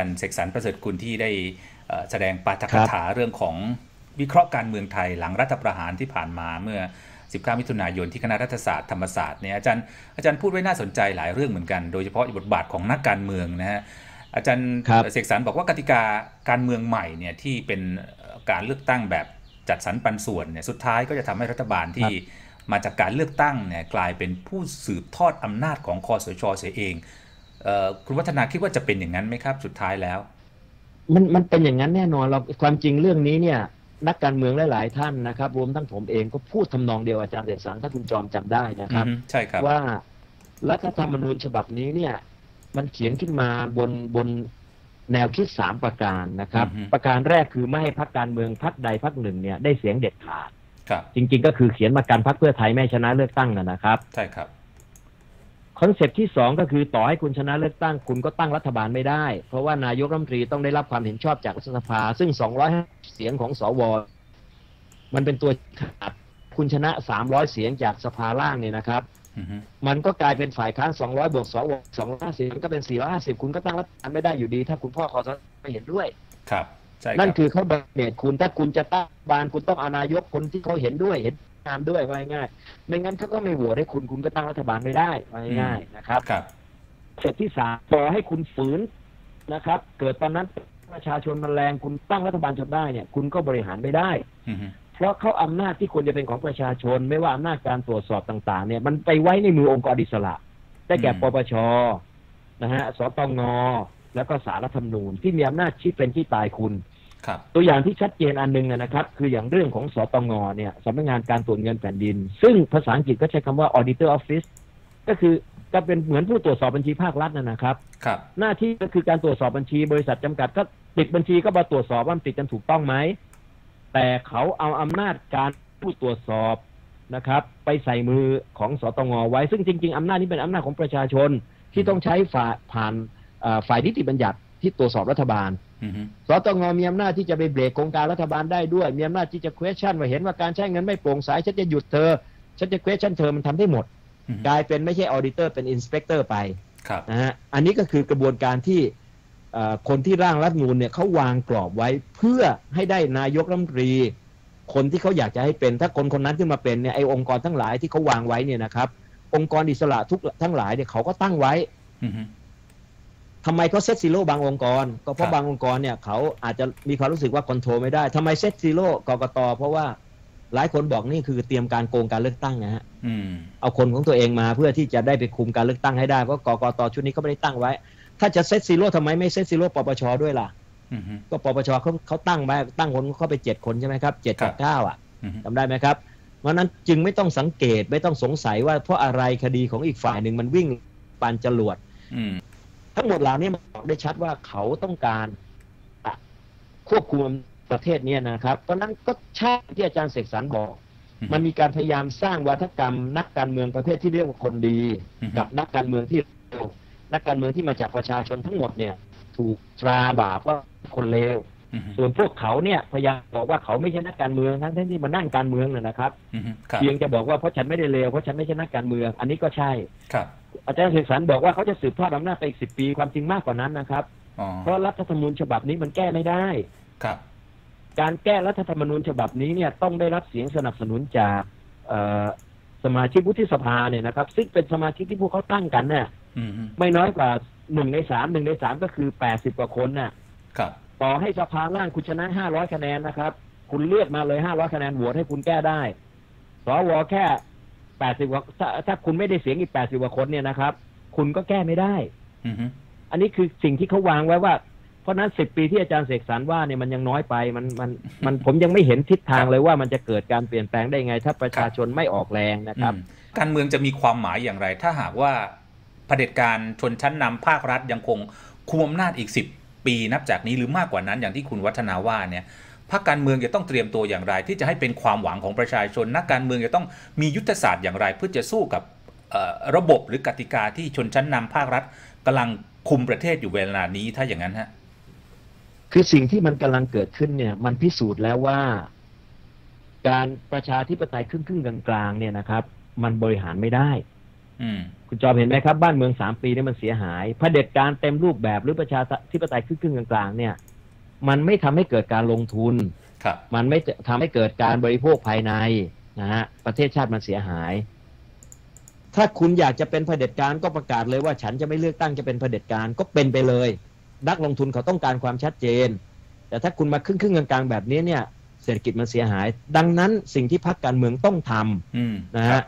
อาจารย์เสกสรรประเสริฐกุลที่ได้แสดงปาฐกถาเรื่องของวิเคราะห์การเมืองไทยหลังรัฐประหารที่ผ่านมาเมื่อ 19 มิถุนายนที่คณะรัฐศาสตร์ธรรมศาสตร์เนี่ยอาจารย์อาจารย์พูดไว้น่าสนใจหลายเรื่องเหมือนกัน โดยเฉพาะบทบาทของนักการเมืองนะฮะอาจารย์เสกสรรบอกว่ากติกาการเมืองใหม่เนี่ยที่เป็นการเลือกตั้งแบบจัดสรรปันส่วนเนี่ยสุดท้ายก็จะทำให้รัฐบาลที่มาจากการเลือกตั้งเนี่ยกลายเป็นผู้สืบทอดอำนาจของคอสชเสียเอง คุณวัฒนาคิดว่าจะเป็นอย่างนั้นไหมครับ สุดท้ายแล้ว มันมันเป็นอย่างนั้นแน่นอนเราความจริงเรื่องนี้เนี่ย นักการเมืองหลาย ๆ ท่านนะครับ รวมทั้งผมเองก็พูดทำนองเดียวอาจารย์เดชสังถ้าคุณจอมจำได้นะครับ ใช่ครับว่ารัฐธรรมนูญฉบับนี้เนี่ย มันเขียนขึ้นมาบนบนแนวคิดสามประการนะครับ ประการแรกคือไม่ให้พักการเมืองพักใดพักหนึ่งเนี่ยได้เสียงเด็ดขาดจริง ๆ ก็คือเขียนมาการพักเพื่อไทยไม่ชนะเลือกตั้งนะครับ ใช่ครับ คอนเซปที่สองก็คือต่อให้คุณชนะเลือกตั้งคุณก็ตั้งรัฐบาลไม่ได้ เพราะว่านายกรัฐมนตรีต้องได้รับความเห็นชอบจากรัฐสภา ซึ่งสองร้อยเสียงของสว มันเป็นตัวขาดคุณชนะสามร้อยเสียงจากสภาล่างเนี่ยนะครับมันก็กลายเป็นฝ่ายค้านสองร้อยบวกสวสองร้อยห้าสิบก็เป็นสี่ร้อยห้าสิบคุณก็ตั้งรัฐบาลไม่ได้อยู่ดี ถ้าคุณพ่อคอสไม่เห็นด้วย ครับนั่นคือเขาเบตคุณถ้าคุณจะตั้งบานคุณต้องเอานายกคนที่เขาเห็นด้วยเห็น งานด้วยว่าง่ายไม่งั้นเขาก็ไม่โหวตให้คุณคุณก็ตั้งรัฐบาลไม่ได้ว่าง่ายนะครับครับเสร็จที่สามต่อให้คุณฝืนนะครับ เกิดตอนนั้นประชาชนมันแรงคุณตั้งรัฐบาลจนได้เนี่ย คุณก็บริหารไม่ได้เพราะเขาอำนาจที่ควรจะเป็นของประชาชน ไม่ว่าอำนาจการตรวจสอบต่างๆ เนี่ย มันไปไว้ในมือองค์กรอิสระ ได้แก่ปปชนะฮะสตงแล้วก็สารรัฐธรรมนูญที่มีอำนาจชี้เป็นที่ตายคุณ ตัวอย่างที่ชัดเจนอันหนึ่งนะครับ คืออย่างเรื่องของสตงเนี่ยสำนักงานการตรวจเงินแผ่นดิน ซึ่งภาษาอังกฤษก็ใช้คำว่า auditor office ก็คือก็เป็นเหมือนผู้ตรวจสอบบัญชีภาครัฐนะครับครับ หน้าที่ก็คือการตรวจสอบบัญชี บริษัทจำกัดก็ติดบัญชีก็มาตรวจสอบว่าติดกันถูกต้องไหม แต่เขาเอาอำนาจการผู้ตรวจสอบนะครับ ไปใส่มือของสตงไว้ ซึ่งจริง ๆอำนาจนี้เป็นอำนาจของประชาชนที่ต้องใช้ฝ่าผ่านฝ่ายนิติบัญญัติที่ตรวจสอบรัฐบาล สตงมีอำนาจที่จะไปเบรกโครงการรัฐบาลได้ด้วย มีอำนาจที่จะ question ว่าเห็นว่าการใช้เงินไม่โปร่งใสฉันจะหยุดเธอ ฉันจะ question เธอมันทำได้หมด กลายเป็นไม่ใช่ออเดเตอร์เป็นอินสเปกเตอร์ไปนะฮะอันนี้ก็คือกระบวนการที่คนที่ร่างรัฐนูนเนี่ยเขาวางกรอบไว้เพื่อให้ได้นายกรัฐมนตรี คนที่เขาอยากจะให้เป็น ถ้าคนคนนั้นขึ้นมาเป็นเนี่ยไอ้องค์กรทั้งหลายที่เขาวางไว้เนี่ยนะครับ องค์กรอิสระทุกทั้งหลายเนี่ยเขาก็ตั้งไว้ ทำไมเขาเซตซีโร่บางองค์กร ก็เพราะบางองค์กรเนี่ยเขาอาจจะมีความรู้สึกว่าคอนโทรลไม่ได้ทำไมเซตซีโร่กกตเพราะว่าหลายคนบอกนี่คือเตรียมการโกงการเลือกตั้งนะฮะเอาคนของตัวเองมาเพื่อที่จะได้ไปคุมการเลือกตั้งให้ได้เพราะกกตชุดนี้เขาไม่ได้ตั้งไว้ ถ้าจะเซตซีโร่ทำไมไม่เซตซีโร่ปปชด้วยล่ะก็ปปชเขาเขาตั้งไว้ตั้งคนเข้าไปเจ็ดคนใช่ไหมครับเจ็ดกับเก้าอะจำได้ไหมครับเพราะนั้นจึงไม่ต้องสังเกตไม่ต้องสงสัยว่าเพราะอะไรคดีของอีกฝ่ายหนึ่งมันวิ่งปานจรวด ทั้งหมดเหล่านี้มันบอกได้ชัดว่าเขาต้องการควบคุมประเทศนี้นะครับตอนนั้นก็ใช่ที่อาจารย์เสกสรรบอก มันมีการพยายามสร้างวัฒกรรม นักการเมืองประเภทที่เรียกว่าคนดี กับนักการเมืองที่นักการเมืองที่มาจากประชาชนทั้งหมดเนี่ย ถูกตราบาปว่าคนเลว ส่วนพวกเขาเนี่ยพยายามบอกว่าเขาไม่ใช่นักการเมืองทั้งที่มานั่งการเมืองนะครับเพียงจะบอกว่าเพราะฉันไม่ได้เลวเพราะฉันไม่ใช่นักการเมือง อันนี้ก็ใช่ครับ อาจารย์เสกสรรบอกว่าเขาจะสืบทอดอำนาจไปอีกสิบปีความจริงมากกว่านั้นนะครับเพราะรัฐธรรมนูญฉบับนี้มันแก้ไม่ได้ครับ การแก้รัฐธรรมนูญฉบับนี้เนี่ยต้องได้รับเสียงสนับสนุนจากสมาชิกวุฒิสภาเนี่ยนะครับ ซึ่งเป็นสมาชิกที่พวกเขาตั้งกันเนี่ยไม่น้อยกว่าหนึ่งในสามหนึ่งในสามก็คือแปดสิบกว่าคนน่ะ ต่อให้สภาล่างคุณชนะห้าร้อยคะแนนนะครับ คุณเลือกมาเลยห้าร้อยคะแนนโหวตให้คุณแก้ได้สวแค่แปดสิบกว่าถ้าคุณไม่ได้เสียงอีกแปดสิบกว่าคนเนี่ยนะครับ คุณก็แก้ไม่ได้อันนี้คือสิ่งที่เขาวางไว้ว่า เพราะนั้นสิบปีที่อาจารย์เสกสรรว่าเนี่ยมันยังน้อยไปมันมันมันผมยังไม่เห็นทิศทางเลยว่ามันจะเกิดการเปลี่ยนแปลงได้ไง ถ้าประชาชนไม่ออกแรงนะครับ การเมืองจะมีความหมายอย่างไร ถ้าหากว่าเผด็จการชนชั้นนำภาครัฐยังคงคุมอำนาจอีกสิบ ปีนับจากนี้หรือมากกว่านั้นอย่างที่คุณวัฒนาว่าเนี่ยพรรคการเมืองจะต้องเตรียมตัวอย่างไร ที่จะให้เป็นความหวังของประชาชน นักการเมืองจะต้องมียุทธศาสตร์อย่างไร เพื่อจะสู้กับระบบหรือกติกาที่ชนชั้นนำภาครัฐกำลังคุมประเทศอยู่เวลานี้ถ้าอย่างนั้นฮะคือสิ่งที่มันกำลังเกิดขึ้นเนี่ย มันพิสูจน์แล้วว่า การประชาธิปไตยครึ่งๆกลางๆเนี่ยนะครับ มันบริหารไม่ได้ คุณจอมเห็นไหมครับ บ้านเมืองสามปีนี่มันเสียหายเผด็จการเต็มรูปแบบหรือประชาธิปไตยครึ่งๆกลางๆเนี่ย มันไม่ทำให้เกิดการลงทุนครับมันไม่ทำให้เกิดการบริโภคภายในนะฮะประเทศชาติมันเสียหาย ถ้าคุณอยากจะเป็นเผด็จการก็ประกาศเลยว่า ฉันจะไม่เลือกตั้งจะเป็นเผด็จการก็เป็นไปเลย นักลงทุนเขาต้องการความชัดเจน แต่ถ้าคุณมาครึ่งครึ่งๆกลางๆแบบนี้เนี่ย เศรษฐกิจมันเสียหาย ดังนั้นสิ่งที่พรรคการเมืองต้องทำอืมนะครัฮะบ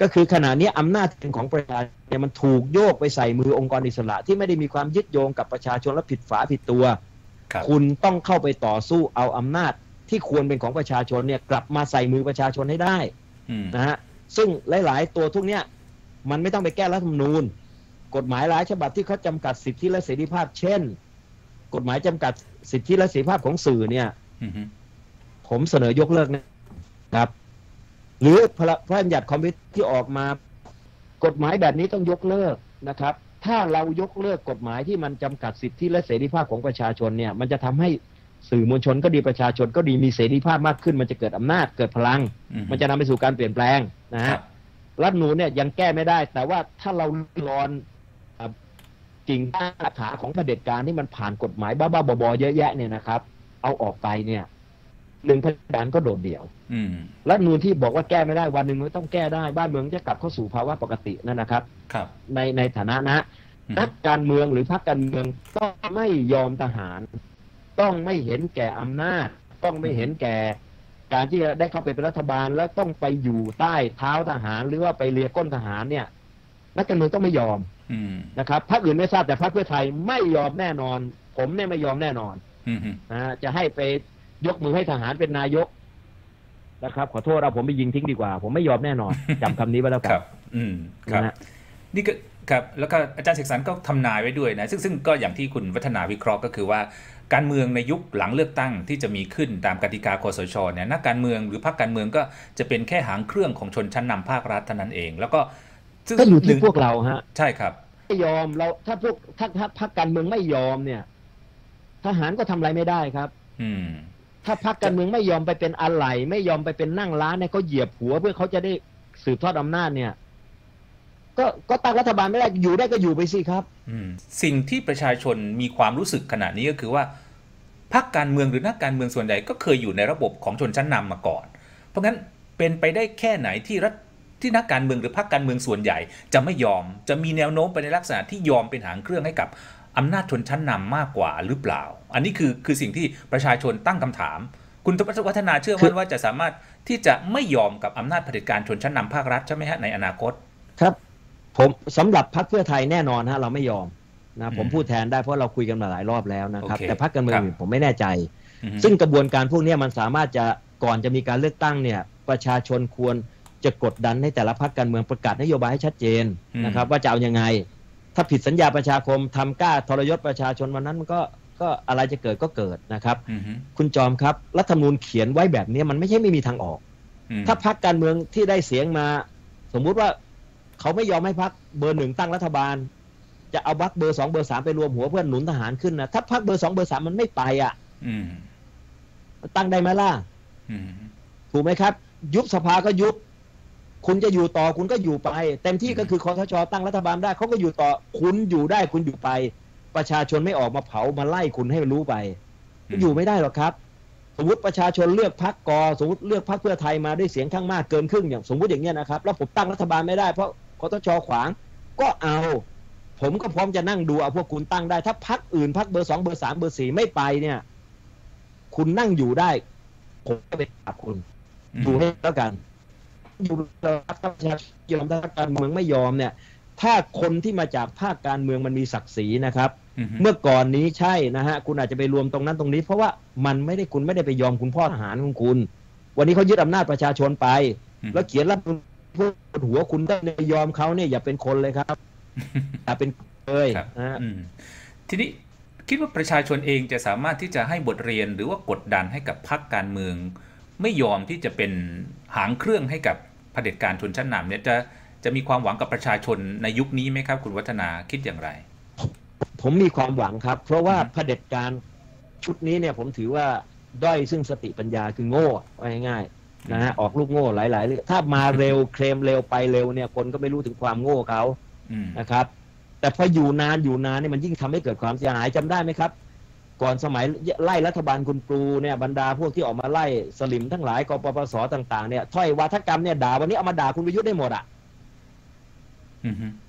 ก็คือขณะนี้อำนาจเป็นของประชาชนเนี่ยมันถูกโยกไปใส่มือองค์กรอิสระ ที่ไม่ได้มีความยึดโยงกับประชาชนและผิดฝาผิดตัวครับคุณต้องเข้าไปต่อสู้เอาอำนาจที่ควรเป็นของประชาชนเนี่ยกลับมาใส่มือประชาชนให้ได้อืมนะฮะซึ่งหลาย ๆ ตัวทุกเนี้ยมันไม่ต้องไปแก้รัฐธรรมนูญ กฎหมายหลายฉบับที่เขาจำกัดสิทธิและเสรีภาพ เช่น กฎหมายจำกัดสิทธิและเสรีภาพของสื่อเนี่ยอืมผมเสนอยกเลิกนะครับ หรือพระพระราชบัญญัติคอมพิวเตอร์ที่ออกมา กฎหมายแบบนี้ต้องยกเลิกนะครับ ถ้าเรายกเลิกกฎหมายที่มันจำกัดสิทธิและเสรีภาพของประชาชนเนี่ยมันจะทำให้สื่อมวลชนก็ดีประชาชนก็ดีมีเสรีภาพมากขึ้น มันจะเกิดอำนาจเกิดพลังอืมันจะนำไปสู่การเปลี่ยนแปลงนะครัฮะบรัฐธรรมนูญเนี่ยยังแก้ไม่ได้ แต่ว่าถ้าเรารอนอะกิ่งก้านขาของเผด็จการที่มันผ่านกฎหมายบ้าๆบอๆเยอะแยะเนี่ยนะครับ เอาออกไปเนี่ย หนึ่งเผด็จการก็โดดเดี่ยวอืมรัฐธรรมนูญที่บอกว่าแก้ไม่ได้วันหนึ่งมันต้องแก้ได้บ้านเมืองจะกลับเข้าสู่ภาวะปกตินั่นนะครับครับ ในในฐานะนะอืมนักการเมืองหรือพรรคการเมืองต้องไม่ยอมทหาร ต้องไม่เห็นแก่อำนาจ ต้องไม่เห็นแก่ การที่จะได้เข้าไปเป็นรัฐบาลแล้วต้องไปอยู่ใต้เท้าทหาร หรือว่าไปเลียก้นทหารเนี่ยนักการเมืองต้องไม่ยอมอืมนะครับพรรคอื่นไม่ทราบแต่พรรคเพื่อไทยไม่ยอมแน่นอน ผมเนี่ยไม่ยอมแน่นอนอืมนะฮะจะให้ไป ยกมือให้ทหารเป็นนายกนะครับ ขอโทษเราผมไปยิงทิ้งดีกว่า ผมไม่ยอมแน่นอนจำคำนี้ไว้แล้วกัคนรับ อืมครับนะฮะนี่ก็ครับแล้วก็อาจารย์เสกสรรก็ทำนายไว้ด้วยนะซึ่งซึ่งก็อย่างที่คุณวัฒนาวิเคราะห์ก็คือว่า การเมืองในยุคหลังเลือกตั้งที่จะมีขึ้นตามกติกาคสชเนี่ยนักการเมืองหรือพรรคการเมืองก็จะเป็นแค่หางเครื่องของชนชั้นนำภาครัฐเท่านั้นเอง แล้วก็ซึ่งก็อยู่หที่นึ่งพวกเราฮะใช่ครับไม่ยอมเราถ้าพวกถ้าถ้าพรรคการเมืองไม่ยอมเนี่ย ทหารก็ทำอะไรไม่ได้ครับ อืม ถ้าพรรคการเมืองไม่ยอมไปเป็นอะไหล่ไม่ยอมไปเป็นนั่งร้านเนี่ยเขาเหยียบหัวเพื่อเขาจะได้สืบทอดอำนาจเนี่ย ก็ก็ตั้งรัฐบาลไม่ได้อยู่ได้ก็อยู่ไปสิครับอืมสิ่งที่ประชาชนมีความรู้สึกขณะนี้ก็คือว่าพรรคการเมืองหรือนักการเมืองส่วนใหญ่ก็เคยอยู่ในระบบของชนชั้นนำมาก่อน เพราะงั้นเป็นไปได้แค่ไหนที่รัฐที่นักการเมืองหรือพรรคการเมืองส่วนใหญ่ จะไม่ยอมจะมีแนวโน้มไปในลักษณะที่ยอมเป็นหางเครื่องให้กับอำนาจชนชั้นนำมากกว่าหรือเปล่า อันนี้คือคือสิ่งที่ประชาชนตั้งคำถาม คุณทวัฒนาเชื่อคืมั่นอว่าจะสามารถที่จะไม่ยอมกับอำนาจเผด็จการชนชั้นนำภาครัฐใช่ไหมฮะในอนาคต ครับ ผมสำหรับพรรคเพื่อไทยแน่นอนฮะเราไม่ยอมนะอืมผมพูดแทนได้เพราะเราคุยกันมาหลายรอบแล้วนะครับโอเคแต่พรรคการเมืองครับอื่นผมไม่แน่ใจอืมซึ่งกระบวนการพวกเนี้ยมันสามารถจะก่อนจะมีการเลือกตั้งเนี่ยประชาชนควรจะกดดันให้แต่ละพรรคการเมืองประกาศนโยบายให้ชัดเจนอืมนะครับ ว่าจะเอายังไง ถ้าผิดสัญญาประชาคมทำกล้าทรยศประชาชนวันนั้นมันก็ ก็อะไรจะเกิดก็เกิดนะครับอืมคุณจอมครับรัฐธรรมนูญเขียนไว้แบบนี้มันไม่ใช่ไม่มีทางออกอืมถ้าพรรคการเมืองที่ได้เสียงมา สมมุติว่าเขาไม่ยอมให้พรรคเบอร์หนึ่งตั้งรัฐบาล จะเอาพรรคเบอร์สองเบอร์สามไปรวมหัวเพื่อนหนุนทหารขึ้นนะถ้าพรรคเบอร์สองเบอร์สามมันไม่ไปอะอืมมันตั้งได้ไหมล่ะอืมถูกไหมครับ ยุบสภาก็ยุบคุณจะอยู่ต่อคุณก็อยู่ไป เต็มที่ก็คือคอสชตั้งรัฐบาลได้เขาก็อยู่ต่อคุณอยู่ได้คุณอยู่ไป ประชาชนไม่ออกมาเผามาไล่คุณให้รู้ไปอืมอยู่ไม่ได้หรอกครับ สมมติประชาชนเลือกพรรคกอสมมติเลือกพรรคเพื่อไทยมาด้วยเสียงข้างมากเกินครึ่งอย่างสมมติอย่างเงี้ยนะครับ แล้วผมตั้งรัฐบาลไม่ได้เพราะคอสชขวางก็เอา ผมก็พร้อมจะนั่งดูเอาพวกคุณตั้งได้ ถ้าพรรคอื่นพรรคเบอร์สองเบอร์สามเบอร์สี่ไม่ไปเนี่ย คุณนั่งอยู่ได้ ผมก็ไปกราบคุณดูให้แล้วกันอยู่รัฐประชาชนยอมถ้าการเมืองไม่ยอมเนี่ย ถ้าคนที่มาจากภาคการเมืองมันมีศักดิ์ศรีนะครับอืมเมื่อก่อนนี้ใช่นะฮะคุณอาจจะไปรวมตรงนั้นตรงนี้ เพราะว่ามันไม่ได้คุณไม่ได้ไปยอมคุณพ่อทหารของคุณ วันนี้เขายึดอำนาจประชาชนไปอืมแล้วเขียนรัฐธรรมนูญเพื่อหัวคุณได้เลยยอมเขาเนี่ยอย่าเป็นคนเลยครับอย่าเป็นเลยครับนะฮะอืมทีนี้คิดว่าประชาชนเองจะสามารถที่จะให้บทเรียนหรือว่ากดดันให้กับพรรคการเมือง ไม่ยอมที่จะเป็นหางเครื่องให้กับเผด็จการชนชั้นนำเนี่ยจะ จะมีความหวังกับประชาชนในยุคนี้ไหมครับ คุณวัฒนาคิดอย่างไร ผมมีความหวังครับ เพราะว่าอืมเผด็จการชุดนี้เนี่ยผมถือว่าด้อยซึ่งสติปัญญาคือโง่ว่าง่ายนะฮะออกลูกโง่หลายๆเรื่องถ้ามาเร็วเคลมเร็วไปเร็วเนี่ยคนก็ไม่รู้ถึงความโง่เขาอืมนะครับ แต่พออยู่นานอยู่นานเนี่ยมันยิ่งทำให้เกิดความเสียหายจำได้ไหมครับก่อนสมัยไล่รัฐบาลคุณปรูเนี่ยบรรดาพวกที่ออกมาไล่สลิมทั้งหลายกปปสต่างๆเนี่ยถ้อยวาทกรรมเนี่ยด่าวันนี้เอามาด่าคุณประยุทธ์ได้หมดอะอืม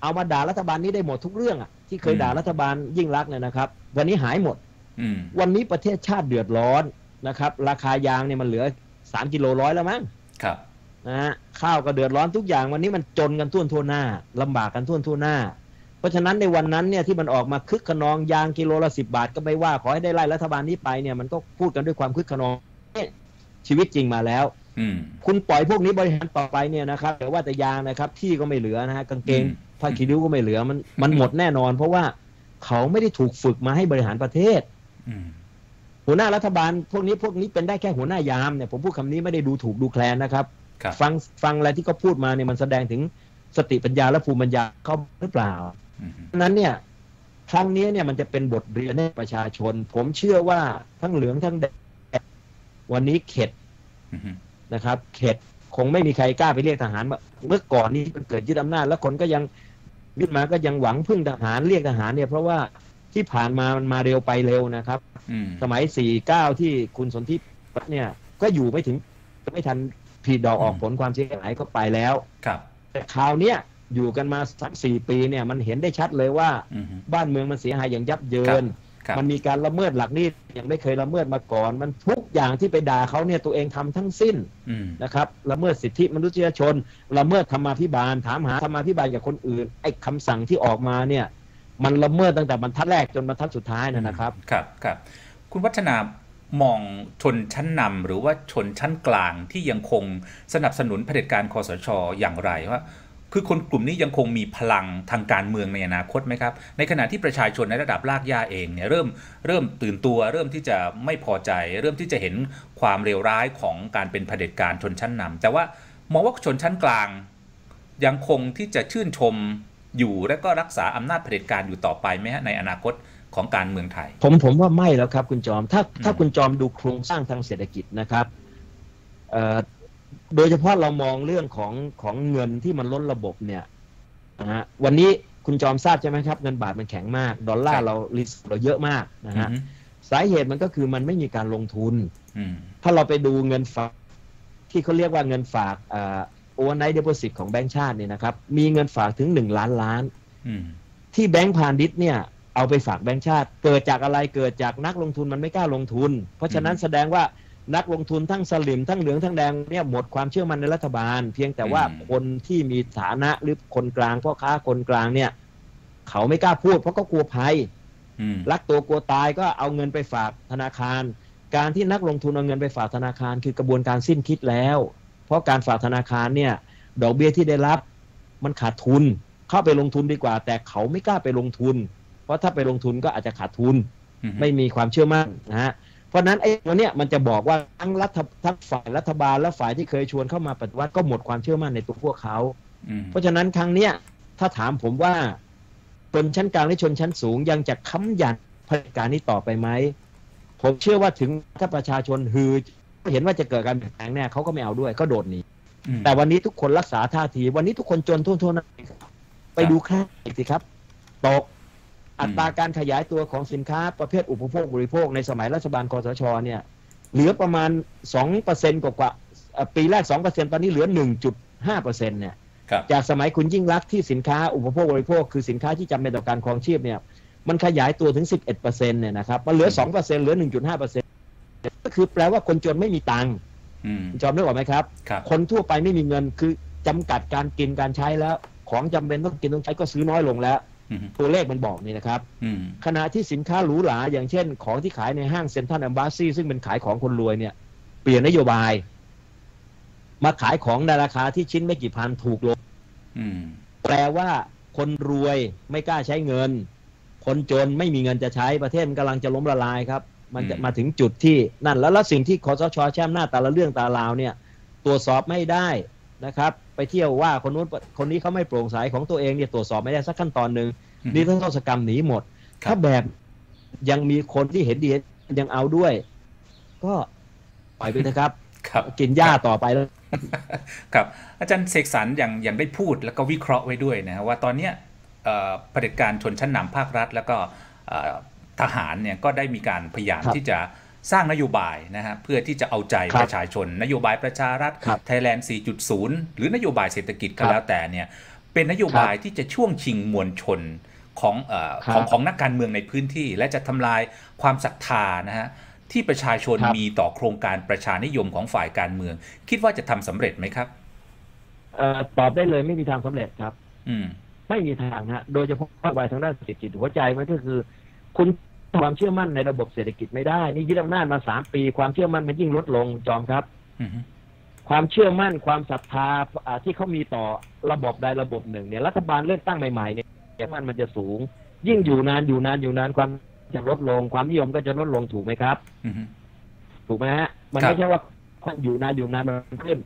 เอามาด่ารัฐบาลนี้ได้หมดทุกเรื่องอะที่เคยอืมด่ารัฐบาลยิ่งรักษณ์เนี่ยนะครับ วันนี้หายหมดอืมวันนี้ประเทศชาติเดือดร้อนนะครับ ราคายางเนี่ยมันเหลือสามกิโลร้อยแล้วมั้งครับนะฮะข้าวก็เดือดร้อนทุกอย่างวันนี้มันจนกันทั่วทั่วหน้าลำบากกันทั่วทั่วหน้า เพราะฉะนั้นในวันนั้นเนี่ยที่มันออกมาคึกขนองยางกิโลละสิบาทก็ไม่ว่าขอให้ได้ไล่รัฐบาลนี้ไปเนี่ยมันก็พูดกันด้วยความคึกขนองเนี่ยชีวิตจริงมาแล้วอืม คุณปล่อยพวกนี้บริหารต่อไปเนี่ยนะครับแต่ว่าแต่ยางนะครับ ที่ก็ไม่เหลือนะฮะกางเกงอืมผ้าคีริ้วก็ไม่เหลือมันมันหมดแน่นอน เพราะว่าเขาไม่ได้ถูกฝึกมาให้บริหารประเทศอืมหัวหน้ารัฐบาลพวกนี้พวกนี้เป็นได้แค่หัวหน้ายามเนี่ยผมพูดคำนี้ไม่ได้ดูถูกดูแคลนนะครับครับ ฟังฟังอะไรที่เขาพูดมาเนี่ยมันแสดงถึงสติปัญญาและภูมิปัญญาเขาหรือเปล่าอืมฉะนั้นเนี่ยครั้งนี้เนี่ยมันจะเป็นบทเรียนให้ประชาชน ผมเชื่อว่าทั้งเหลืองทั้งแดงวันนี้เข็ดอืม นะครับ เข็ดคงไม่มีใครกล้าไปเรียกทหารว่าเมื่อก่อนนี้มันเกิดยึดอำนาจ แล้วคนก็ยังยึดมาก็ยังหวังพึ่งทหารเรียกทหารเนี่ย เพราะว่าที่ผ่านมามันมาเร็วไปเร็วนะครับอืมสมัย49ที่คุณสนธิเนี่ย ก็อยู่ไม่ถึงไม่ทันผลิดอกออกผลความเสียหายก็ไปแล้วครับ แต่คราวเนี้ยอยู่กันมาสักสี่ปีเนี่ยมันเห็นได้ชัดเลยว่าอืมบ้านเมืองมันเสียหายอย่างยับเยินครับ มันมีการละเมิดหลักนี่ยังไม่เคยละเมิดมาก่อน มันทุกอย่างที่ไปด่าเขาเนี่ยตัวเองทำทั้งสิ้นอืมนะครับละเมิดสิทธิมนุษยชน ละเมิดธรรมาภิบาล ถามหาธรรมาภิบาลกับคนอื่นไอ้คำสั่งที่ออกมาเนี่ย มันละเมิดตั้งแต่บรรทัดแรกจนบรรทัดสุดท้ายนะนะครับ ครับครับคุณวัฒนามองชนชั้นนำหรือว่าชนชั้นกลางที่ยังคงสนับสนุนเผด็จการคอสชอย่างไรว่า คือคนกลุ่มนี้ยังคงมีพลังทางการเมืองในอนาคตไหมครับ ในขณะที่ประชาชนในระดับรากหญ้าเองเนี่ยเริ่มเริ่มตื่นตัว เริ่มที่จะไม่พอใจ เริ่มที่จะเห็นความเลวร้ายของการเป็นเผด็จการชนชั้นนำแต่ว่ามองว่าชนชั้นกลาง ยังคงที่จะชื่นชมอยู่และก็รักษาอำนาจเผด็จการอยู่ต่อไปไหมฮะในอนาคตของการเมืองไทย ผมผมว่าไม่แล้วครับคุณจอม ถ้าอืมถ้าคุณจอมดูโครงสร้างทางเศรษฐกิจนะครับเอ่อ โดยเฉพาะเรามองเรื่องของของเงินที่มันล้นระบบเนี่ยนะฮะวันนี้คุณจอมทราบใช่ไหมครับ เงินบาทมันแข็งมาก ดอลลาร์เราลิสเราเยอะมากนะฮะอืมสาเหตุมันก็คือมันไม่มีการลงทุนอืมถ้าเราไปดูเงินฝากที่เขาเรียกว่าเงินฝากโอเวอร์ไนท์เดโพสิตของแบงก์ชาติเนี่ยนะครับ มีเงินฝากถึงหนึ่งล้านล้านอืมที่แบงก์พาณิชย์เนี่ยเอาไปฝากแบงก์ชาติ เกิดจากอะไรเกิดจากนักลงทุนมันไม่กล้าลงทุน เพราะฉะนั้นอืมแสดงว่า นักลงทุนทั้งสลิมทั้งเหลืองทั้งแดงเนี่ยหมดความเชื่อมั่นในรัฐบาล เพียงแต่ว่าอืมคนที่มีฐานะหรือคนกลางพ่อค้าคนกลางเนี่ย เขาไม่กล้าพูดเพราะก็กลัวภัยอืมรักตัวกลัวตายก็เอาเงินไปฝากธนาคาร การที่นักลงทุนเอาเงินไปฝากธนาคารคือกระบวนการสิ้นคิดแล้ว เพราะการฝากธนาคารเนี่ย ดอกเบี้ยที่ได้รับ มันขาดทุน เข้าไปลงทุนดีกว่า แต่เขาไม่กล้าไปลงทุน เพราะถ้าไปลงทุนก็อาจจะขาดทุนอืมไม่มีความเชื่อมั่นนะฮะ เพราะฉะนั้นไอ้ตัวเนี้ยมันจะบอกว่าทั้งรัฐทั้งฝ่ายรัฐบาลและฝ่ายที่เคยชวนเข้ามาปฏิวัติก็หมดความเชื่อมั่นในตัวพวกเขาอืมเพราะฉะนั้นครั้งเนี้ยถ้าถามผมว่าชนชั้นกลางและชนชั้นสูงยังจะค้ำยันเผด็จการนี้ต่อไปไหมผมเชื่อว่าถึงถ้าประชาชนฮือเห็นว่าจะเกิดการเปลี่ยนแปลงแน่เขาก็ไม่เอาด้วยก็โดดหนีอืมแต่วันนี้ทุกคนรักษาท่าที วันนี้ทุกคนจนทั่วๆหน้าไปดูค่าอีกสิครับ ตก อัตราการขยายตัวของสินค้าประเภทอุปโภคบริโภคในสมัยรัฐบาลคอสชเนี่ยเหลือประมาณสองเปอร์เซ็นกว่าๆเอ่อปีแรกสองเปอร์เซ็นตอนนี้เหลือหนึ่งจุดห้าเปอร์เซ็นเนี่ยครับจากสมัยคุณยิ่งรักษณ์ที่สินค้าอุปโภคบริโภค คือสินค้าที่จำเป็นต่อการครองชีพเนี่ยมันขยายตัวถึง 11เปอร์เซ็นเนี่ยนะครับมันเหลือ 2เปอร์เซ็นเหลือ 1.5เปอร์เซ็นก็คือแปลว่าคนจนไม่มีตังค์อืมคุณจอมนึกออกไหมครับครับ คนทั่วไปไม่มีเงินคือจำกัดการกินการใช้แล้ว ของจำเป็นต้องกินต้องใช้ก็ซื้อน้อยลงแล้วอืม ตัวเลขมันบอกนี่นะครับอืมขณะที่สินค้าหรูหราอย่างเช่น ของที่ขายในห้างเซ็นทรัลแอมบาซีซึ่งเป็นขายของคนรวยเนี่ย เปลี่ยนนโยบาย มาขายของในราคาที่ชิ้นไม่กี่พันถูกลงอืมแปลว่าคนรวยไม่กล้าใช้เงิน คนจนไม่มีเงินจะใช้ประเทศมันกำลังจะล้มละลายครับ มันจะอืมมาถึงจุดที่นั่นแล้วแล้วสิ่งที่คอสชแช่มหน้าจแต่ละเรื่องตาราวเนี่ย ตรวจสอบไม่ได้ นะครับ ไปเที่ยวว่าคนนู้นคนนี้เขาไม่โปร่งใสของตัวเองเนี่ยตรวจสอบไม่ได้สักขั้นตอนหนึ่งอืมนี่ทั้งโทษกรรมหนีหมดครับถ้าแบบยังมีคนที่เห็นดียังเอาด้วย ก็ปล่อยไปนะครับครับกินหญ้าต่อไปแล้วครับ อาจารย์เสกสรรอย่างอย่างได้พูดแล้วก็วิเคราะห์ไว้ด้วยนะฮะว่าตอนเนี้ยเอ่อเผด็จการชนชั้นนำภาครัฐ แล้วก็เอ่อทหารเนี่ยก็ได้มีการพยายามครับที่จะ สร้างนโยบายนะฮะเพื่อที่จะเอาใจครับประชาชน นโยบายประชารัฐครับไทยแลนด์ 4.0 หรือนโยบายเศรษฐกิจก็ครับแล้วแต่เนี่ยเป็นนโยบายที่จะช่วงชิงมวลชนของเอ่อครับของของนักการเมืองในพื้นที่ และจะทำลายความศรัทธานะฮะที่ประชาชนครับมีต่อโครงการประชานิยมของฝ่ายการเมือง คิดว่าจะทำสำเร็จไหมครับเอ่อตอบได้เลยไม่มีทางสำเร็จครับ อืมไม่มีทางฮะโดยเฉพาะนโยบายทางด้านเศรษฐกิจหัวใจมันก็คือ คุณ ความเชื่อมั่นในระบบเศรษฐกิจไม่ได้ นี่ยึดอำนาจมาสามปี ความเชื่อมั่นมันยิ่งลดลงจอมครับอืมความเชื่อมั่นความศรัทธาอ่าที่เขามีต่อระบบใดระบบหนึ่งเนี่ยรัฐบาลเลือกตั้งใหม่ๆเนี่ยเชื่อมั่นมันจะสูง ยิ่งอยู่นานอยู่นานอยู่นานความจะลดลง ความนิยมก็จะลดลงถูกไหมครับอืมถูกไหมฮะมันครับไม่ใช่ว่าคนอยู่นานอยู่นานมันขึ้น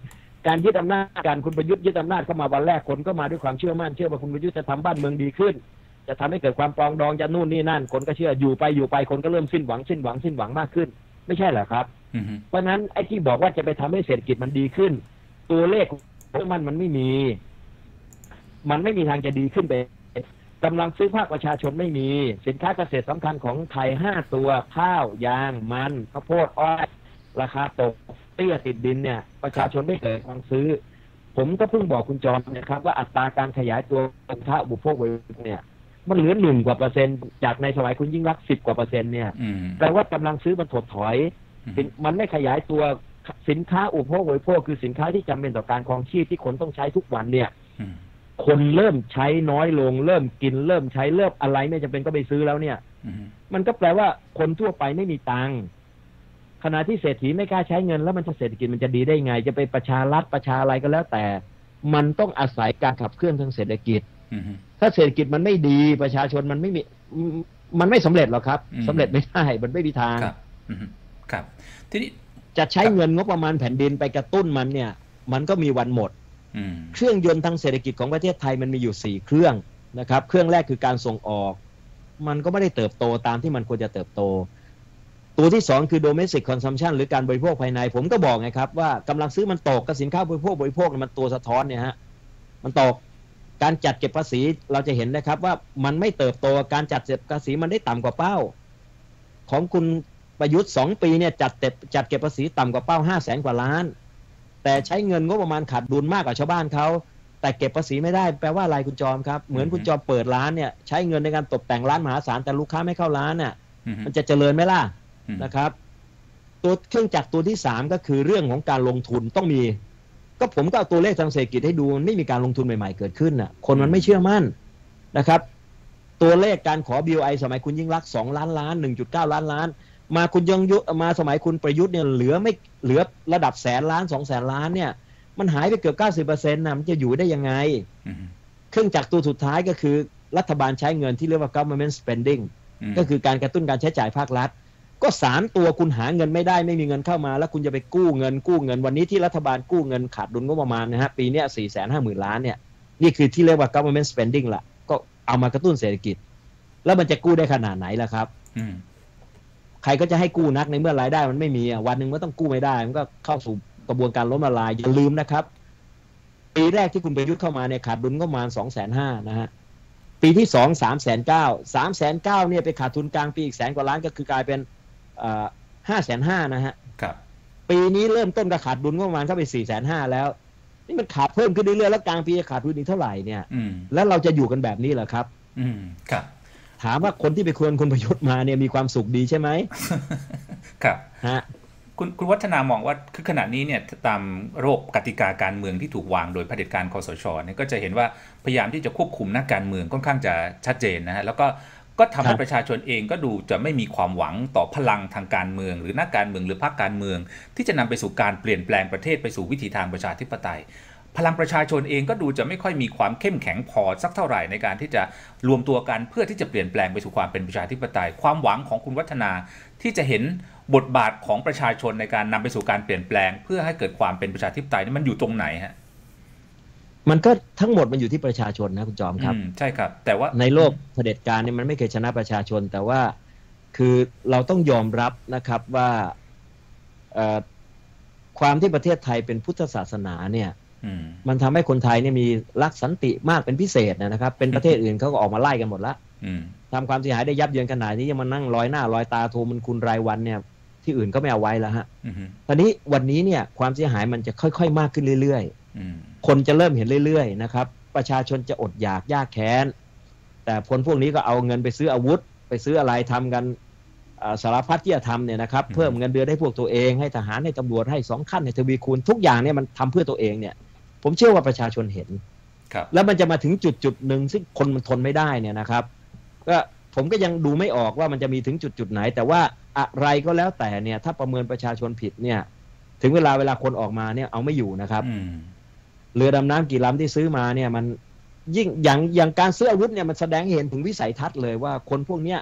การยึดอำนาจการคุณประยุทธ์ยึดอำนาจเข้ามาวันแรกคนก็มาด้วยความเชื่อมั่นเชื่อว่าคุณประยุทธ์จะทำบ้านเมืองดีขึ้น จะทำให้เกิดความปรองดองจะนู่นนี่นั่น คนก็เชื่ออยู่ไปอยู่ไปคนก็เริ่มสิ้นหวังสิ้นหวังสิ้นหวังมากขึ้น ไม่ใช่เหรอครับอืมเพราะฉะนั้นไอ้ที่บอกว่าจะไปทำให้เศรษฐกิจมันดีขึ้น ตัวเลขของมันมันไม่มี มันไม่มีทางจะดีขึ้นไปกำลังซื้อภาคประชาชนไม่มี สินค้าเกษตรสำคัญของไทยห้าตัวข้าวยางมันข้าวโพดอ้อยราคาตกเตี้ยติดดินเนี่ย ประชาชนไม่เกิดความซื้อ ผมก็เพิ่งบอกคุณจอมนะครับ ว่าอัตราการขยายตัวสินค้าอุปโภคบริโภคเนี่ย มันเหลือหนึ่งกว่าเปอร์เซ็นต์จากในสมัยคุณยิ่งรักสิบกว่าเปอร์เซ็นต์เนี่ยอืมแปลว่ากำลังซื้อมันถดถอยสินมันไม่ขยายตัวสินค้าอุปโภคบริโภคคือสินค้าที่จำเป็นต่อการครองชีพที่คนต้องใช้ทุกวันเนี่ยอืมคนเริ่มใช้น้อยลง เริ่มกินเริ่มใช้เริ่มอะไรไม่จำเป็นก็ไปซื้อแล้วเนี่ยอืมมันก็แปลว่าคนทั่วไปไม่มีตังค์ขณะที่เศรษฐีไม่กล้าใช้เงิน แล้วมันจะเศรษฐกิจมันจะดีได้ไง จะไปประชารัฐประชาอะไรก็แล้วแต่ มันต้องอาศัยการขับเคลื่อนทางเศรษฐกิจอืม ถ้าเศรษฐกิจมันไม่ดีประชาชนมันไม่มีมันไม่สำเร็จหรอกครับอืมสำเร็จไม่ได้มันไม่มีทางครับอืมครับ ทีนี้จะใช้ครับเงินงบประมาณแผ่นดินไปกระตุ้นมันเนี่ย มันก็มีวันหมดอืมเครื่องยนต์ทางเศรษฐกิจของประเทศไทยมันมีอยู่สี่เครื่องนะครับ เครื่องแรกคือการส่งออก มันก็ไม่ได้เติบโตตามที่มันควรจะเติบโต ตัวที่สองคือ domestic consumption หรือการบริโภคภายใน ผมก็บอกไงครับว่ากำลังซื้อมันตกกับสินค้าบริโภคบริโภคเนี่ยมันตัวสะท้อนเนี่ยฮะมันตก การจัดเก็บภาษีเราจะเห็นนะครับว่ามันไม่เติบโตการจัดเก็บภาษีมันได้ต่ำกว่าเป้า ของคุณประยุทธ์สองปีเนี่ยจัดเก็บจัดเก็บภาษีต่ำกว่าเป้าห้าแสนกว่าล้าน แต่ใช้เงินงบประมาณขาดดุลมากกว่าชาวบ้านเขาแต่เก็บภาษีไม่ได้แปลว่าอะไรคุณจอมครับ เหมือนอืมคุณจอมเปิดร้านเนี่ยใช้เงินในการตกแต่งร้านมหาศาลแต่ลูกค้าไม่เข้าร้านน่ะอืมมันจะเจริญไหมล่ะอืมนะครับ ตัวเครื่องจักรตัวที่สามก็คือเรื่องของการลงทุนต้องมี ก็ผมก็เอาตัวเลขทางเศรษฐกิจให้ดูมันไม่มีการลงทุนใหม่ๆเกิดขึ้นน่ะ คนมันไม่เชื่อมั่นนะครับ ตัวเลขการขอ BOI สมัยคุณยิ่งรักษณ์สองล้านล้านหนึ่งจุดเก้าล้านล้าน มาคุณยังยุมาสมัยคุณประยุทธ์เนี่ยเหลือไม่เหลือระดับแสนล้านสองแสนล้านเนี่ย มันหายไปเกือบเก้าสิบเปอร์เซ็นต์นะมันจะอยู่ได้ยังไงอืมเครื่องจักรตัวสุดท้ายก็คือรัฐบาลใช้เงินที่เรียกว่า government spending อืมก็คือการกระตุ้นการใช้จ่ายภาครัฐ ก็สามตัวคุณหาเงินไม่ได้ไม่มีเงินเข้ามา แล้วคุณจะไปกู้เงินกู้เงินวันนี้ที่รัฐบาลกู้เงินขาดดุลงบประมาณนะฮะปีเนี้ยสี่แสนห้าหมื่นล้านเนี่ยนี่คือที่เรียกว่า government spending ละก็เอามากระตุ้นเศรษฐกิจ แล้วมันจะกู้ได้ขนาดไหนล่ะครับอืมใครก็จะให้กู้นักในเมื่อรายได้มันไม่มีอะวันหนึ่งมันต้องกู้ไม่ได้ มันก็เข้าสู่กระบวนการล้มละลายอย่าลืมนะครับ ปีแรกที่คุณประยุทธ์เข้ามาเนี่ยขาดดุลก็ประมาณสองแสนห้านะฮะปีที่สองสามแสนเก้าสามแสนเก้าเนี่ยไปขาดทุนกลางปีอีกแสนกว่าล้านก็คือกลายเป็น ห้าแสนห้านะฮะครับปีนี้เริ่มต้นก็ขาดดุลก็ประมาณเข้าไปสี่แสนห้าแล้ว นี่มันขาดเพิ่มขึ้นเรื่อยๆแล้วกลางปีจะขาดทุนอีกเท่าไหร่เนี่ยอืมแล้วเราจะอยู่กันแบบนี้เหรอครับ อืมครับ ถามว่าคนที่ไปควรคุณประยุทธ์มาเนี่ยมีความสุขดีใช่ไหมครับฮะคุณคุณวัฒนามองว่าคือขณะนี้เนี่ยตามโรคกติกาการเมืองที่ถูกวางโดยเผด็จการคอสชเนี่ยก็จะเห็นว่าพยายามที่จะควบคุมนักการเมืองค่อนข้างจะชัดเจนนะฮะแล้วก็ ก็ทำให้ครับประชาชนเองก็ดูจะไม่มีความหวังต่อพลังทางการเมือง หรือนักการเมืองหรือพรรคการเมือง ที่จะนำไปสู่การเปลี่ยนแปลงประเทศไปสู่วิถีทางประชาธิปไตย พลังประชาชนเองก็ดูจะไม่ค่อยมีความเข้มแข็งพอสักเท่าไหร่ในการที่จะรวมตัวกันเพื่อที่จะเปลี่ยนแปลงไปสู่ความเป็นประชาธิปไตย ความหวังของคุณวัฒนาที่จะเห็นบทบาทของประชาชนในการนำไปสู่การเปลี่ยนแปลง เพื่อให้เกิดความเป็นประชาธิปไตยนี่มันอยู่ตรงไหนฮะ มันก็ทั้งหมดมันอยู่ที่ประชาชนนะคุณจอมครับอืมใช่ครับ แต่ว่าในโลกเผด็จการเนี่ยมันไม่เคยชนะประชาชน แต่ว่าคือเราต้องยอมรับนะครับว่าเอ่อความที่ประเทศไทยเป็นพุทธศาสนาเนี่ยอืมมันทำให้คนไทยเนี่ยมีรักสันติมากเป็นพิเศษนะครับ เป็นประเทศอื่นเขาก็ออกมาไล่กันหมดละอืมทำความเสียหายได้ยับเยินขนาดนี้ยังมานั่งลอยหน้าลอยตาโทรมันคุณรายวันเนี่ย ที่อื่นก็ไม่เอาไว้แล้วฮะอืมตอนนี้วันนี้เนี่ยความเสียหายมันจะค่อย ๆ มากขึ้นเรื่อยอืมๆ คนจะเริ่มเห็นเรื่อยๆนะครับ ประชาชนจะอดอยากยากแค้น แต่คนพวกนี้ก็เอาเงินไปซื้ออาวุธ ไปซื้ออะไรทำกันอ่าสารพัดที่จะทำเนี่ยนะครับ เพิ่มเงินเดือนให้พวกตัวเองให้ทหารให้ตำรวจให้สองขั้นให้ทวีคูณทุกอย่างเนี่ยมันทำเพื่อตัวเองเนี่ย ผมเชื่อว่าประชาชนเห็นครับแล้วมันจะมาถึงจุดจุดหนึ่งซึ่งคนมันทนไม่ได้เนี่ยนะครับ ก็ผมก็ยังดูไม่ออกว่ามันจะมีถึงจุดจุดไหน แต่ว่าอะไรก็แล้วแต่เนี่ย ถ้าประเมินประชาชนผิดเนี่ย ถึงเวลาเวลาคนออกมาเนี่ยเอาไม่อยู่นะครับอืม เรือดำน้ำกี่ลำที่ซื้อมาเนี่ยมันยิ่งอย่างอย่างการซื้ออาวุธเนี่ยมันแสดงให้เห็นถึงวิสัยทัศน์เลยว่าคนพวกเนี้ย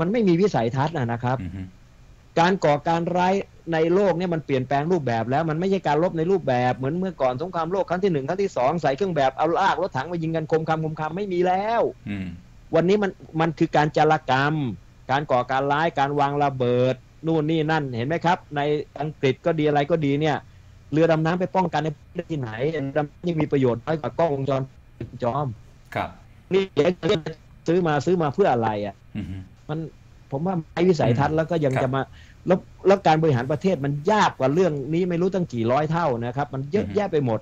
มันไม่มีวิสัยทัศน์นะนะครับอืมการก่อการร้ายในโลกเนี่ยมันเปลี่ยนแปลงรูปแบบแล้วมันไม่ใช่การรบในรูปแบบเหมือนเมื่อก่อนสงครามโลกครั้งที่หนึ่งครั้งที่สองใส่เครื่องแบบเอาลากรถถังมายิงกันคมคำคมคำไม่มีแล้วอืมวันนี้มันมันคือการจารกรรม การก่อการร้ายการวางระเบิด นู่นนี่นั่นเห็นไหมครับ ในอังกฤษก็ดีอะไรก็ดีเนี่ย เรือดำน้ำไปป้องกันในประเทศที่ไหนเรือดำน้ำยังมีประโยชน์น้อยกว่ากล้องวงจรปิดจอม ครับ นี่เดี๋ยวซื้อมาซื้อมาเพื่ออะไรอะอืมมันผมว่าไม่วิสัยทัศน์แล้วก็ยังครับจะมาแล้วแล้วการบริหารประเทศมันยากกว่าเรื่องนี้ไม่รู้ตั้งกี่ร้อยเท่านะครับ มันเยอะแยะไปหมด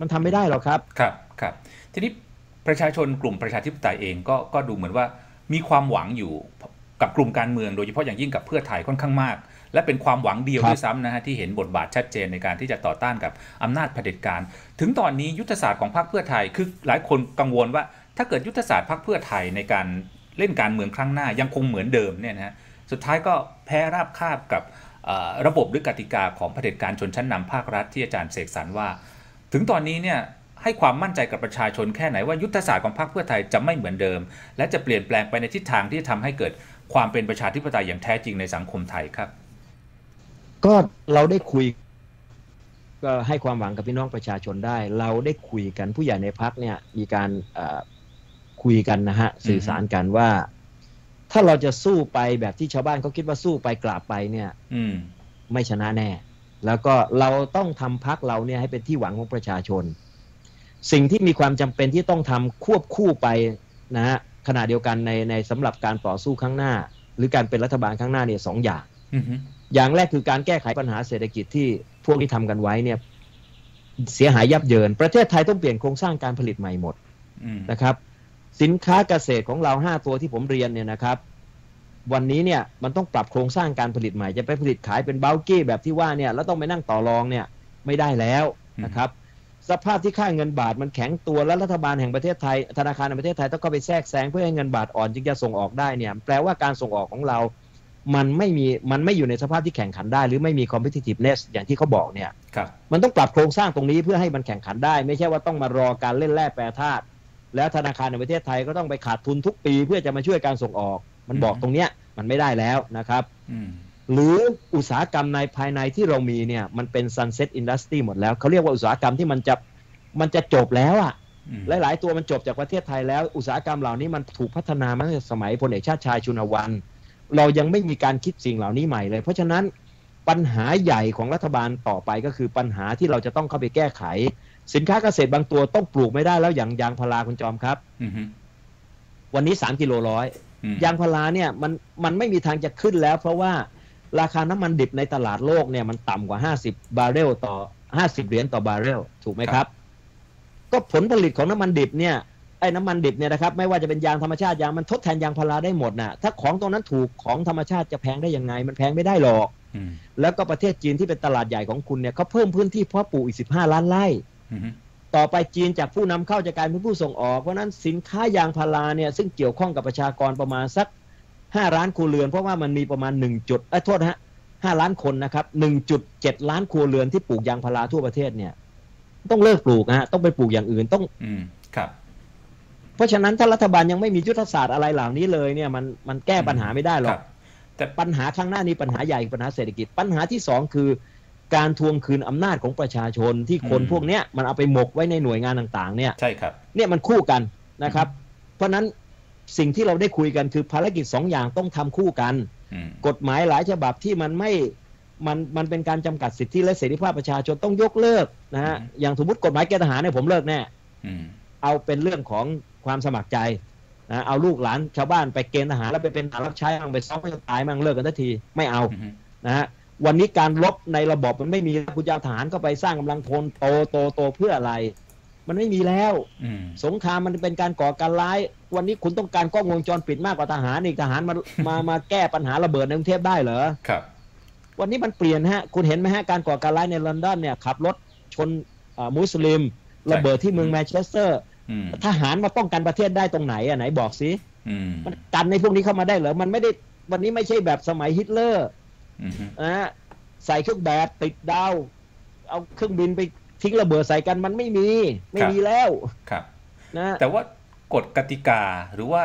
มันทำไม่ได้หรอกครับ ครับครับ ทีนี้ประชาชนกลุ่มประชาธิปไตยเองก็ก็ดูเหมือนว่ามีความหวังอยู่กับกลุ่มการเมืองโดยเฉพาะอย่างยิ่งกับเพื่อไทยค่อนข้างมาก และเป็นความหวังเดียวครับด้วยซ้ำนะฮะที่เห็นบทบาทชัดเจนในการที่จะต่อต้านกับอำนาจเผด็จการ ถึงตอนนี้ยุทธศาสตร์ของพรรคเพื่อไทยคือหลายคนกังวลว่า ถ้าเกิดยุทธศาสตร์พรรคเพื่อไทยในการเล่นการเมืองครั้งหน้ายังคงเหมือนเดิมเนี่ยนะฮะสุดท้ายก็แพ้ราบคาบกับเอ่อระบบหรือกติกาของเผด็จการชนชั้นนำภาครัฐที่อาจารย์เสกสรรว่า ถึงตอนนี้เนี่ยให้ความมั่นใจกับประชาชนแค่ไหนว่ายุทธศาสตร์ของพรรคเพื่อไทยจะไม่เหมือนเดิม และจะเปลี่ยนแปลงไปในทิศทางที่จะทำให้เกิดความเป็นประชาธิปไตยอย่างแท้จริงในสังคมไทยครับ ก็เราได้คุยก็ให้ความหวังกับพี่น้องประชาชนได้ เราได้คุยกันผู้ใหญ่ในพักเนี่ย มีการเอ่อคุยกันนะฮะ สื่อสารกันว่า ถ้าเราจะสู้ไปแบบที่ชาวบ้านเขาคิดว่าสู้ไปกราบไปเนี่ย อืมไม่ชนะแน่ แล้วก็เราต้องทำพักเราเนี่ยให้เป็นที่หวังของประชาชน สิ่งที่มีความจำเป็นที่ต้องทำควบคู่ไปนะฮะขณะเดียวกันในในสำหรับการต่อสู้ข้างหน้า หรือการเป็นรัฐบาลข้างหน้าเนี่ยสองอย่าง อย่างแรกคือการแก้ไขปัญหาเศรษฐกิจที่พวกที่ทำกันไว้เนี่ยเสียหายยับเยิน ประเทศไทยต้องเปลี่ยนโครงสร้างการผลิตใหม่หมดนะครับ สินค้าเกษตรของเราห้าตัวที่ผมเรียนเนี่ยนะครับ วันนี้เนี่ยมันต้องปรับโครงสร้างการผลิตใหม่จะไปผลิตขายเป็นเบลกี้แบบที่ว่าเนี่ยแล้วต้องไปนั่งต่อรองเนี่ยไม่ได้แล้วนะครับ สภาพที่ค่าเงินบาทมันแข็งตัวแล้วรัฐบาลแห่งประเทศไทยธนาคารแห่งประเทศไทยต้องเข้าไปแทรกแซงเพื่อให้เงินบาทอ่อนจึงจะส่งออกได้เนี่ยแปลว่าการส่งออกของเรา มันไม่มีมันไม่อยู่ในสภาพที่แข่งขันได้ หรือไม่มี competitiveness อย่างที่เขาบอกเนี่ยครับมันต้องปรับโครงสร้างตรงนี้เพื่อให้มันแข่งขันได้ ไม่ใช่ว่าต้องมารอการเล่นแร่แปรธาตุแล้วธนาคารในประเทศไทยก็ต้องไปขาดทุนทุกปีเพื่อจะมาช่วยการส่งออก มันบอกอืมตรงเนี้ยมันไม่ได้แล้วนะครับอืมหรืออุตสาหกรรมในภายในที่เรามีเนี่ยมันเป็น sunset industry หมดแล้วเขาเรียกว่าอุตสาหกรรมที่มันจะมันจะจบแล้วอะอืมหลาย ๆ ตัวมันจบจากประเทศไทยแล้ว อุตสาหกรรมเหล่านี้มันถูกพัฒนามาตั้งแต่สมัยพลเอกชาติชายชุนวัน เรายังไม่มีการคิดสิ่งเหล่านี้ใหม่เลย เพราะฉะนั้นปัญหาใหญ่ของรัฐบาลต่อไปก็คือปัญหาที่เราจะต้องเข้าไปแก้ไข สินค้าเกษตรบางตัวต้องปลูกไม่ได้แล้วอย่างยางพาราคุณจอมครับอืมวันนี้3กิโลร้อยอืมยางพาราเนี่ยมันมันไม่มีทางจะขึ้นแล้ว เพราะว่าราคาน้ำมันดิบในตลาดโลกเนี่ยมันต่ำกว่า50บาร์เรลต่อ50เหรียญต่อบาร์เรลถูกไหมครับ ก็ผลผลิตของน้ำมันดิบเนี่ย ไอ้น้ำมันดิบเนี่ยนะครับไม่ว่าจะเป็นยางธรรมชาติยางมันทดแทนยางพาราได้หมดน่ะถ้าของตรงนั้นถูกของธรรมชาติจะแพงได้ยังไง มันแพงไม่ได้หรอกอืมแล้วก็ประเทศจีนที่เป็นตลาดใหญ่ของคุณเนี่ยเขาเพิ่มพื้นที่เพาะปลูกอีก15ล้านไร่อืมต่อไปจีนจากผู้นำเข้าจะกลายเป็นผู้ส่งออกเพราะฉะนั้นสินค้ายางพาราเนี่ยซึ่งเกี่ยวข้องกับประชากรประมาณสัก5ล้านครัวเรือน เพราะว่ามันมีประมาณ1จุดเอ้ยโทษนะฮะ5ล้านคนนะครับ1.7ล้านครัวเรือนที่ปลูกยางพาราทั่วประเทศเนี่ย ต้องเลิกปลูกนะฮะต้องไปปลูกอย่างอื่นต้องอืมครับเพ ราะฉะนั้นถ้ารัฐบาลยังไม่มียุทธศาสตร์อะไรเหล่านี้เลยเนี่ยมันมันแก้ปัญหาไม่ได้หรคอรักบแต่ปัญหาข้างหน้านี้ปัญหาใหญ่ปัญหาเศรษฐกิจ ปัญหาที่สองคือ การทวงคืนอำนาจของประชาชนที่คนอืมพวกเนี้ยมันเอาไปหมกไว้ในหน่วยงานต่าง ๆ เนี่ยใช่ครับเนี่ยมันคู่กันนะครับ เพราะฉะนั้นสิ่งที่เราได้คุยกันคือภารกิจสองอย่างต้องทำคู่กันอืมกฎหมายหลายฉบับที่มันไม่มันมันเป็นการจำกัดสิทธิและเสรีภาพประชาชนต้องยกเลิกนะฮะอืมอย่างสมมติกฎหมายเกณฑ์ทหารเนี่ยผมเลิกแน่อืมเอาเป็นเรื่องของ ความสมัครใจนะเอาลูกหลานชาวบ้านไปเกณฑ์ทหารแล้วไปเป็นทหารรับใช้มั่งไปซ้อมไปตายมั่งเลิกกันทันทีไม่เอาอืมนะฮะวันนี้การลบในระบบมันไม่มีคุณจะเอาทหารเข้าไปสร้างกำลังพลโตโตโตเพื่ออะไร มันไม่มีแล้วอืมสงครามมันเป็นการก่อการร้าย วันนี้คุณต้องการกล้องวงจรปิดมากกว่าทหารอีกทหารมามามาแก้ปัญหาระเบิดในกรุงเทพได้เหรอครับ วันนี้มันเปลี่ยนฮะ คุณเห็นไหมฮะการก่อการร้ายในลอนดอนเนี่ยขับรถชนเอ่อมุสลิม ระเบิดที่เมืองแมนเชสเตอร์อืม ทหารมาป้องกันประเทศได้ตรงไหนอะไหนบอกสิอืมมันกันในพวกนี้เข้ามาได้เหรอมันไม่ได้วันนี้ไม่ใช่แบบสมัยฮิตเลอร์อืมนะฮะใส่เครื่องแบบติดดาว เอาเครื่องบินไปทิ้งระเบิดใส่กันมันไม่มี ไม่มีแล้วครับนะแต่ว่ากฎกติกาหรือว่า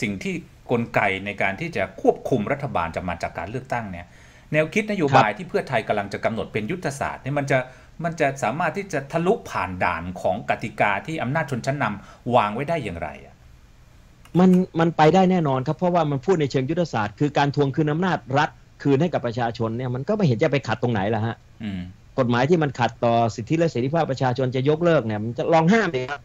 สิ่งที่กลไกในการที่จะควบคุมรัฐบาลจะมาจากการเลือกตั้งเนี่ย แนวคิดนโยบายที่เพื่อไทยกำลังจะกำหนดเป็นยุทธศาสตร์เนี่ยมันจะ มันจะสามารถที่จะทะลุผ่านด่านของกติกาที่อำนาจชนชั้นนำวางไว้ได้อย่างไรอะมันมันไปได้แน่นอนครับเพราะว่ามันพูดในเชิงยุทธศาสตร์คือการทวงคืนอำนาจรัฐคืนให้กับประชาชนเนี่ยมันก็ไม่เห็นจะไปขัดตรงไหนล่ะฮะอืมกฎหมายที่มันขัดต่อสิทธิและเสรีภาพประชาชนจะยกเลิกเนี่ยมันจะลองห้ามดิครับ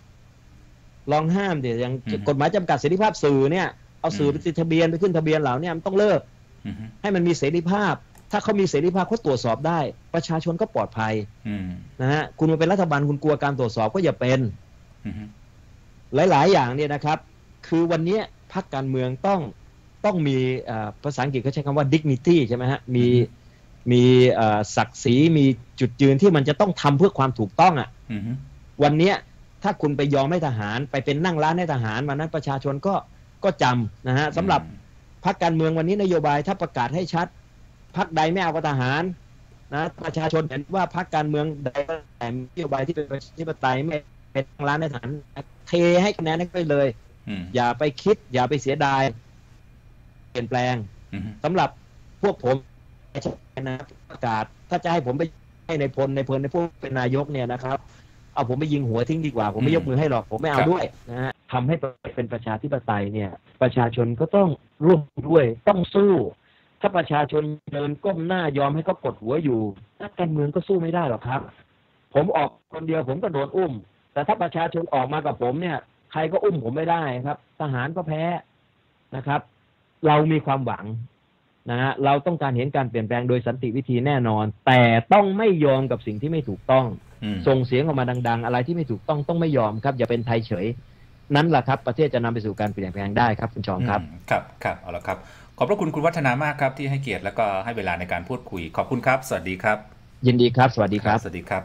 ลองห้ามดิอย่างอืมกฎหมายจำกัดเสรีภาพสื่อเนี่ยเอาสื่อมไปติดทะเบียนไปขึ้นทะเบียนเหล่าเนี้มันต้องเลิกอืมให้มันมีเสรีภาพ ถ้าเขามีเสรีภาพเขาตรวจสอบได้ ประชาชนก็ปลอดภัยอืมนะฮะคุณมาเป็นรัฐบาลคุณกลัวการตรวจสอบก็อย่าเป็นอืมหลาย ๆ อย่างเนี่ยนะครับ คือวันเนี้ยพรรคการเมืองต้องต้องมีเอ่อภาษาอังกฤษเขาใช้คำว่า dignity ใช่ไหมฮะมีมีเอ่อศักดิ์ศรีมีจุดยืนที่มันจะต้องทำเพื่อความถูกต้องอะอืมวันเนี้ยถ้าคุณไปยอมให้ทหาร ไปเป็นนั่งร้านให้ทหารวันนั้นประชาชนก็ก็จำนะฮะสำหรับพรรคการเมืองวันนี้นโยบายถ้าประกาศให้ชัด พรรคใดไม่เอากับทหารนะประชาชนเห็นว่าพรรคการเมืองใดก็แต่นโยบายที่เป็นประชาธิปไตยไม่เป็นนั่งร้านให้ทหารเทให้คะแนนให้ไปเลยอืมอย่าไปคิด อย่าไปเสียดาย เปลี่ยนแปลงอืมสำหรับพวกผมนะประกาศ ถ้าจะให้ผมไปให้ในพลในพลในพวกเป็นนายกเนี่ยนะครับเอาผมไปยิงหัวทิ้งดีกว่า ผมไม่ยกมือให้หรอก ผมไม่เอาด้วยนะฮะทำให้เป็นประชาธิปไตยเนี่ย ประชาชนก็ต้องร่วมด้วยต้องสู้ ถ้าประชาชนเดินก้มหน้ายอมให้เขากดหัวอยู่นักการเมืองก็สู้ไม่ได้หรอกครับ ผมออกคนเดียวผมก็โดนอุ้ม แต่ถ้าประชาชนออกมากับผมเนี่ย ใครก็อุ้มผมไม่ได้ครับ ทหารก็แพ้นะครับ เรามีความหวังนะฮะเราต้องการเห็นการเปลี่ยนแปลงโดยสันติวิธีแน่นอน แต่ต้องไม่ยอมกับสิ่งที่ไม่ถูกต้องอืมส่งเสียงออกมาดัง ๆ อะไรที่ไม่ถูกต้องต้องไม่ยอมครับ อย่าเป็นไทยเฉย นั้นแหละครับ ประเทศจะนำไปสู่การเปลี่ยนแปลงได้ครับคุณชองครับอืมครับครับเอาละครับ ขอบพระคุณคุณวัฒนามากครับที่ให้เกียรติแล้วก็ให้เวลาในการพูดคุย ขอบคุณครับ สวัสดีครับ ยินดีครับ สวัสดีครับ สวัสดีครับ